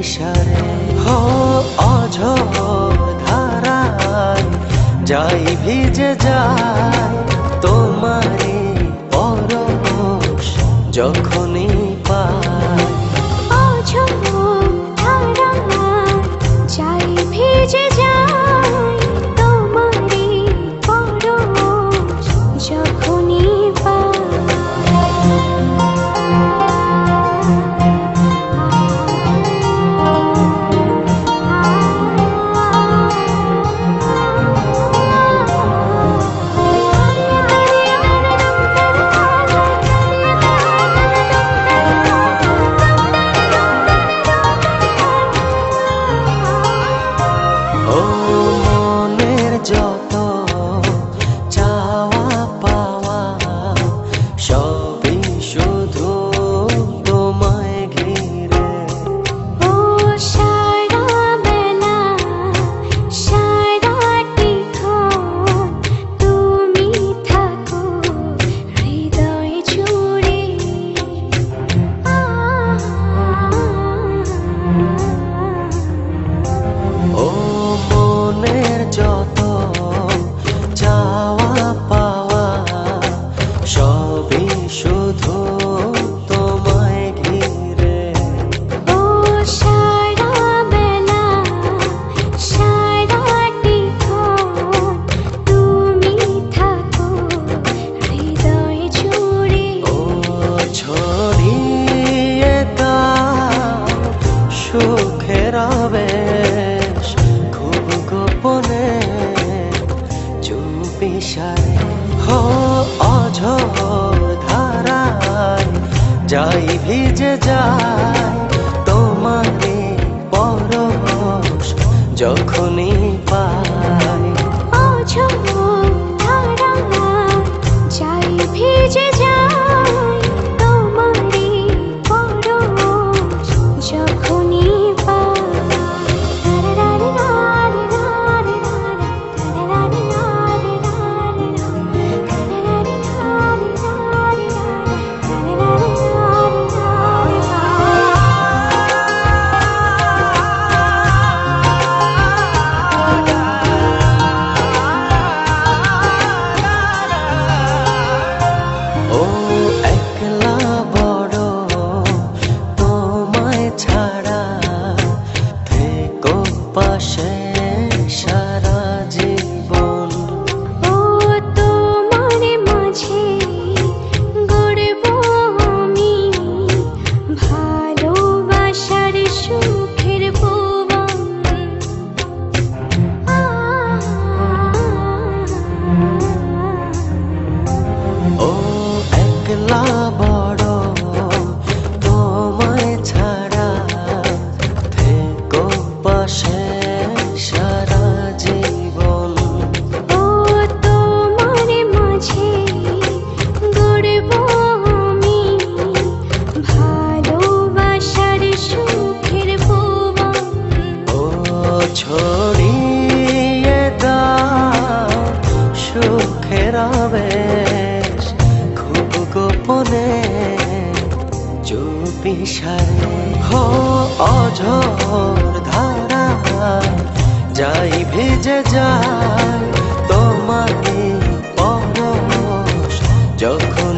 ইশারে হো অঝর ধারায় যাই ভিজে যায় তোমারি পরশ। যখন পেশায়। হ, অঝর ধারায় যাই ভিজে যায়, তোমাকে পরশ যখনই পায় অঝর ধারায় যাই ভিজে ইশারে হ অঝর ধারা যাই ভেজে যায় তোমাকে পরশ যখন